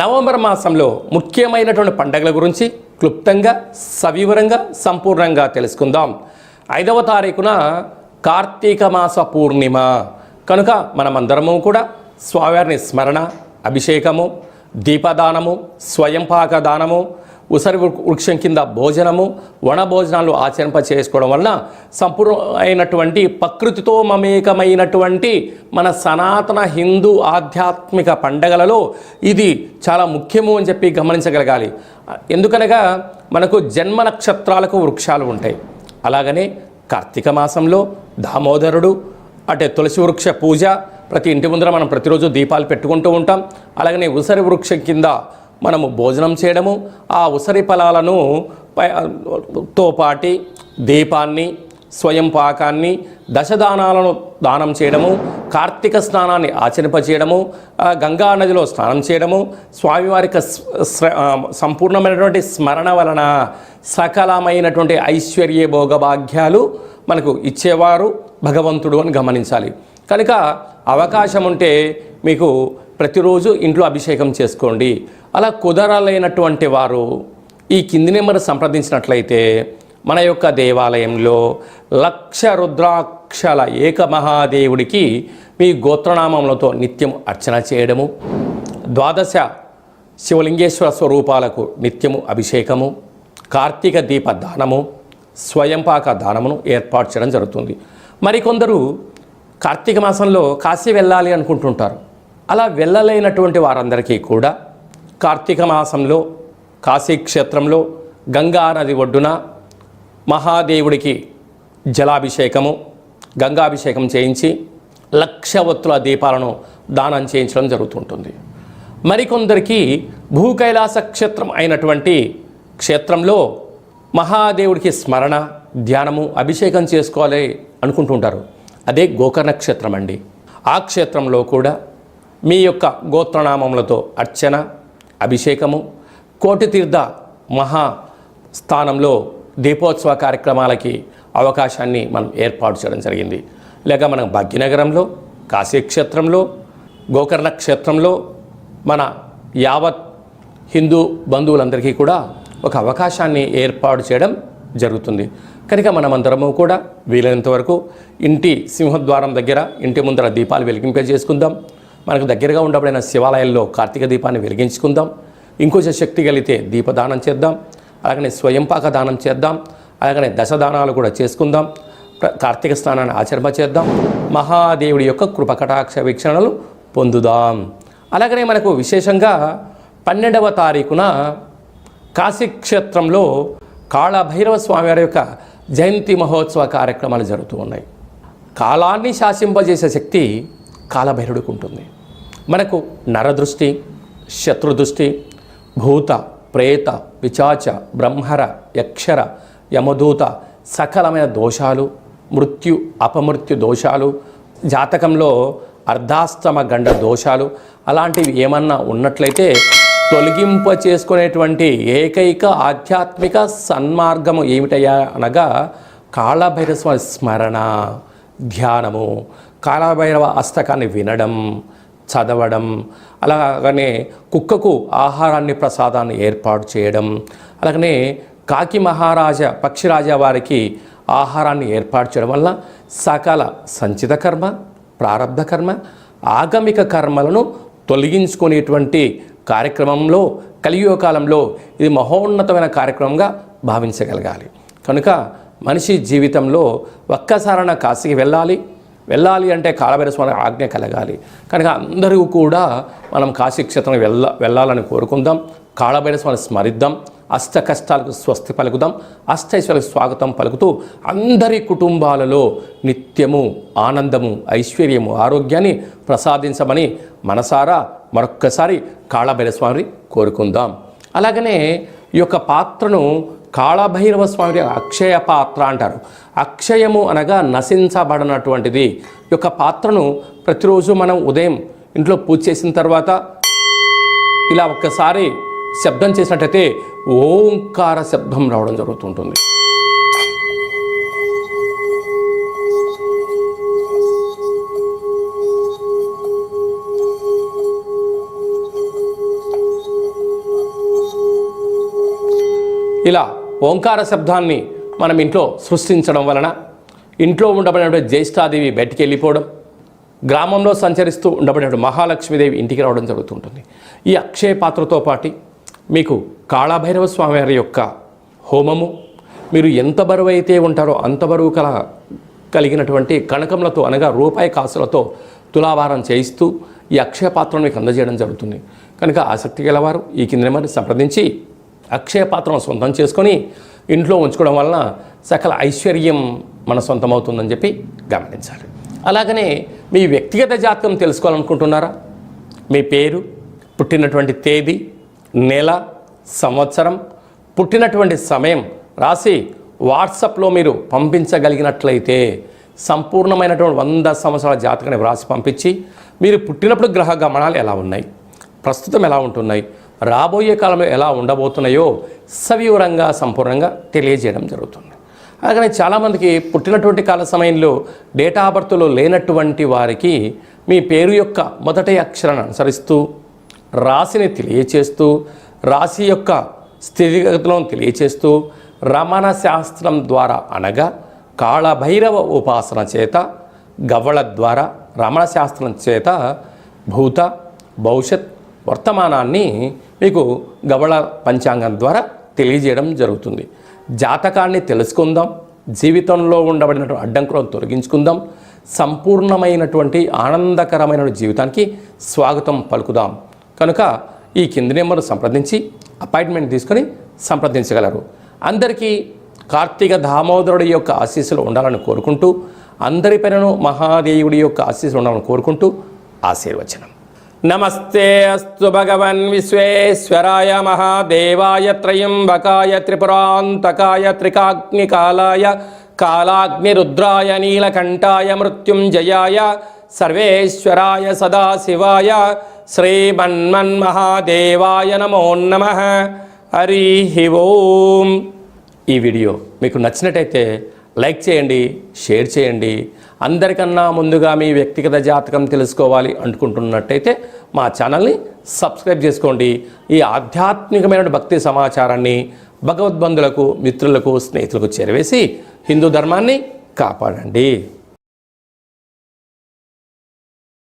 November మాసంలో ముఖ్యమైనటువంటి పండగల గురించి క్లుప్తంగా సవివరంగా సంపూర్ణంగా తెలుసుకుందాం. ఐదవ తారీఖున కార్తీక మాస పూర్ణిమ. కనుక మనమందరము కూడా స్వామివారిని స్మరణ అభిషేకము దీపదానము స్వయంపాక దానము ఉసరి వృ- వృక్షం కింద భోజనము వన భోజనాలు ఆచరింప చేసుకోవడం వలన సంపూర్ణ అయినటువంటి ప్రకృతితో మమేకమైనటువంటి మన సనాతన హిందూ ఆధ్యాత్మిక పండగలలో ఇది చాలా ముఖ్యము అని చెప్పి గమనించగలగాలి. ఎందుకనగా మనకు జన్మ నక్షత్రాలకు వృక్షాలు ఉంటాయి. అలాగనే కార్తీక మాసంలో దామోదరుడు అంటే తులసి వృక్ష పూజ ప్రతి ఇంటి ముందర మనం ప్రతిరోజు దీపాలు పెట్టుకుంటూ ఉంటాం. అలాగనే ఉసరి వృక్షం కింద మనము భోజనం చేయడము ఆ ఉసరి ఫలాలను తోపాటి తో పాటి దీపాన్ని స్వయం పాకాన్ని దశదానాలను దానం చేయడము కార్తీక స్నానాన్ని ఆచరింపచేయడము ఆ గంగా నదిలో స్నానం చేయడము స్వామివారికి సంపూర్ణమైనటువంటి స్మరణ వలన సకలమైనటువంటి ఐశ్వర్య భోగభాగ్యాలు మనకు ఇచ్చేవారు భగవంతుడు అని గమనించాలి. కనుక అవకాశం ఉంటే మీకు ప్రతిరోజు ఇంట్లో అభిషేకం చేసుకోండి. అలా కుదరాలైనటువంటి వారు ఈ కింది నెంబర్ సంప్రదించినట్లయితే మన యొక్క దేవాలయంలో లక్ష రుద్రాక్షల ఏకమహాదేవుడికి మీ గోత్రనామములతో నిత్యం అర్చన చేయడము ద్వాదశ శివలింగేశ్వర స్వరూపాలకు నిత్యము అభిషేకము కార్తీక దీప దానము స్వయంపాక దానమును ఏర్పాటు చేయడం జరుగుతుంది. మరికొందరు కార్తీక మాసంలో కాశీ వెళ్ళాలి అనుకుంటుంటారు. అలా వెళ్ళలేనటువంటి వారందరికీ కూడా కార్తీక మాసంలో కాశీ క్షేత్రంలో గంగా నది ఒడ్డున మహాదేవుడికి జలాభిషేకము గంగాభిషేకం చేయించి లక్ష ఒత్తుల దీపాలను దానం చేయించడం జరుగుతుంటుంది. మరికొందరికి భూకైలాస క్షేత్రం అయినటువంటి క్షేత్రంలో మహాదేవుడికి స్మరణ ధ్యానము అభిషేకం చేసుకోవాలి అనుకుంటుంటారు. అదే గోకర్ణ క్షేత్రం అండి. ఆ క్షేత్రంలో కూడా మీ యొక్క గోత్రనామములతో అర్చన అభిషేకము కోటితీర్థ మహా స్థానంలో దీపోత్సవ కార్యక్రమాలకి అవకాశాన్ని మనం ఏర్పాటు చేయడం జరిగింది. లేక మనం భాగ్యనగరంలో కాశీ క్షేత్రంలో గోకర్ణ క్షేత్రంలో మన యావత్ హిందూ బంధువులందరికీ కూడా ఒక అవకాశాన్ని ఏర్పాటు చేయడం జరుగుతుంది. కనుక మనమందరము కూడా వీలైనంత వరకు ఇంటి సింహద్వారం దగ్గర ఇంటి ముందర దీపాలు వెలిగింపజేసుకుందాం. మనకు దగ్గరగా ఉండబడిన శివాలయాల్లో కార్తీక దీపాన్ని వెలిగించుకుందాం. ఇంకొంచెం శక్తి కలిగితే దీపదానం చేద్దాం. అలాగనే స్వయంపాక దానం చేద్దాం. అలాగనే దశదానాలు కూడా చేసుకుందాం. కార్తీక స్నానాన్ని ఆచరణ చేద్దాం. మహాదేవుడి యొక్క కృపకటాక్ష వీక్షణలు పొందుదాం. అలాగనే మనకు విశేషంగా పన్నెండవ తారీఖున కాశీక్షేత్రంలో కాళభైరవ స్వామివారి యొక్క జయంతి మహోత్సవ కార్యక్రమాలు జరుగుతూ ఉన్నాయి. కాలాన్ని శాసింపజేసే శక్తి కాలభైరుడికి ఉంటుంది. మనకు నరదృష్టి శత్రుదృష్టి భూత ప్రేత పిచాచ బ్రహ్మర యక్షర యమదూత సకలమైన దోషాలు మృత్యు అపమృత్యు దోషాలు జాతకంలో అర్ధాస్తమ గండ దోషాలు అలాంటివి ఏమన్నా ఉన్నట్లయితే తొలగింప చేసుకునేటువంటి ఏకైక ఆధ్యాత్మిక సన్మార్గము ఏమిటయ్యా అనగా కాళభైరవ స్మరణ ధ్యానము కాళభైరవ అస్తకాన్ని వినడం చదవడం అలాగనే కుక్కకు ఆహారాన్ని ప్రసాదాన్ని ఏర్పాటు చేయడం అలాగనే కాకి మహారాజా పక్షిరాజా వారికి ఆహారాన్ని ఏర్పాటు చేయడం వల్ల సకల సంచిత కర్మ ప్రారంధ కర్మ ఆగమిక కర్మలను తొలగించుకునేటువంటి కార్యక్రమంలో కలియుగ కాలంలో ఇది మహోన్నతమైన కార్యక్రమంగా భావించగలగాలి. కనుక మనిషి జీవితంలో ఒక్కసారైనా కాశీకి వెళ్ళాలి వెళ్ళాలి అంటే కాలభైరవ స్వామి ఆజ్ఞ కలగాలి. కనుక అందరూ కూడా మనం కాశీ క్షేత్రం వెళ్ళ వెళ్ళాలని కోరుకుందాం. కాళభైరవ స్వామిని స్మరిద్దాం. అష్ట కష్టాలకు స్వస్తి పలుకుదాం. అష్టైశ్వర్యకు స్వాగతం పలుకుతూ అందరి కుటుంబాలలో నిత్యము ఆనందము ఐశ్వర్యము ఆరోగ్యాన్ని ప్రసాదించమని మనసారా మరొక్కసారి కాళభైరవ స్వామిని కోరుకుందాం. అలాగనే ఈ యొక్క పాత్రను కాళభైరవ స్వామికి అక్షయ పాత్ర అంటారు. అక్షయము అనగా నశించబడినటువంటిది. యొక్క పాత్రను ప్రతిరోజు మనం ఉదయం ఇంట్లో పూజ చేసిన తర్వాత ఇలా ఒక్కసారి శబ్దం చేసినట్టయితే ఓంకార శబ్దం రావడం జరుగుతుంటుంది. ఇలా ఓంకార శబ్దాన్ని మనం ఇంట్లో సృష్టించడం వలన ఇంట్లో ఉండబడినటువంటి జ్యేష్ఠాదేవి బయటికి వెళ్ళిపోవడం గ్రామంలో సంచరిస్తూ ఉండబడినటువంటి మహాలక్ష్మీదేవి ఇంటికి రావడం జరుగుతుంటుంది. ఈ అక్షయ పాత్రతో పాటు మీకు కాళభైరవ స్వామివారి యొక్క హోమము మీరు ఎంత బరువు అయితే ఉంటారో అంత బరువు కల కలిగినటువంటి కణకములతో అనగా రూపాయి కాసులతో తులాభారం చేయిస్తూ ఈ అక్షయ పాత్రను మీకు అందజేయడం జరుగుతుంది. కనుక ఆసక్తి గలవారు ఈ కింద సంప్రదించి అక్షయ పాత్రను సొంతం చేసుకొని ఇంట్లో ఉంచుకోవడం వలన సకల ఐశ్వర్యం మన సొంతమవుతుందని చెప్పి గమనించాలి. అలాగనే మీ వ్యక్తిగత జాతకం తెలుసుకోవాలనుకుంటున్నారా? మీ పేరు పుట్టినటువంటి తేదీ నెల సంవత్సరం పుట్టినటువంటి సమయం రాసి వాట్సాప్లో మీరు పంపించగలిగినట్లయితే సంపూర్ణమైనటువంటి వంద సంవత్సరాల జాతకాన్ని వ్రాసి పంపించి మీరు పుట్టినప్పుడు గ్రహ గమనాలు ఎలా ఉన్నాయి? ప్రస్తుతం ఎలా ఉంటున్నాయి? రాబోయే కాలంలో ఎలా ఉండబోతున్నాయో సవివరంగా సంపూర్ణంగా తెలియజేయడం జరుగుతుంది. అలాగనే చాలామందికి పుట్టినటువంటి కాల సమయంలో డేటా బర్త్లో లేనటువంటి వారికి మీ పేరు యొక్క మొదటి అక్షరాన్ని అనుసరిస్తూ రాశిని తెలియచేస్తూ రాశి యొక్క స్థితిగతులను తెలియచేస్తూ రమణ శాస్త్రం ద్వారా అనగా కాళభైరవ ఉపాసన చేత గవ్వళ ద్వారా రమణ శాస్త్రం చేత భూత భవిష్యత్ వర్తమానాన్ని మీకు గవళ పంచాంగం ద్వారా తెలియజేయడం జరుగుతుంది. జాతకాన్ని తెలుసుకుందాం జీవితంలో ఉండబడినటువంటి అడ్డంకులను తొలగించుకుందాం సంపూర్ణమైనటువంటి ఆనందకరమైన జీవితానికి స్వాగతం పలుకుదాం. కనుక ఈ కింది నెంబర్ను సంప్రదించి అపాయింట్మెంట్ తీసుకొని సంప్రదించగలరు. అందరికీ కార్తీక దామోదరుడి యొక్క ఆశీస్సులు ఉండాలని కోరుకుంటూ అందరిపైనను మహాదేవుడి యొక్క ఆశీస్సులు ఉండాలని కోరుకుంటూ ఆశీర్వచనం. నమస్తే అస్తు భగవన్ విశ్వేశ్వరాయ మహాదేవాయ త్రయంబకాయ త్రిపురాంతకాయ త్రికాగ్నికాలాయ కాలాగ్నిరుద్రాయ నీలకంఠాయ మృత్యుంజయాయ సర్వేశ్వరాయ సదాశివాయ శ్రీమన్మన్మహాదేవాయ నమో నమ. హరి ఓం. ఈ వీడియో మీకు నచ్చినట్టయితే లైక్ చేయండి షేర్ చేయండి అందరికన్నా ముందుగా మీ వ్యక్తిగత జాతకం తెలుసుకోవాలి అనుకుంటున్నట్టయితే మా ఛానల్ని సబ్స్క్రైబ్ చేసుకోండి. ఈ ఆధ్యాత్మికమైన భక్తి సమాచారాన్ని భగవద్బంధులకు మిత్రులకు స్నేహితులకు చేరవేసి హిందూ ధర్మాన్ని కాపాడండి.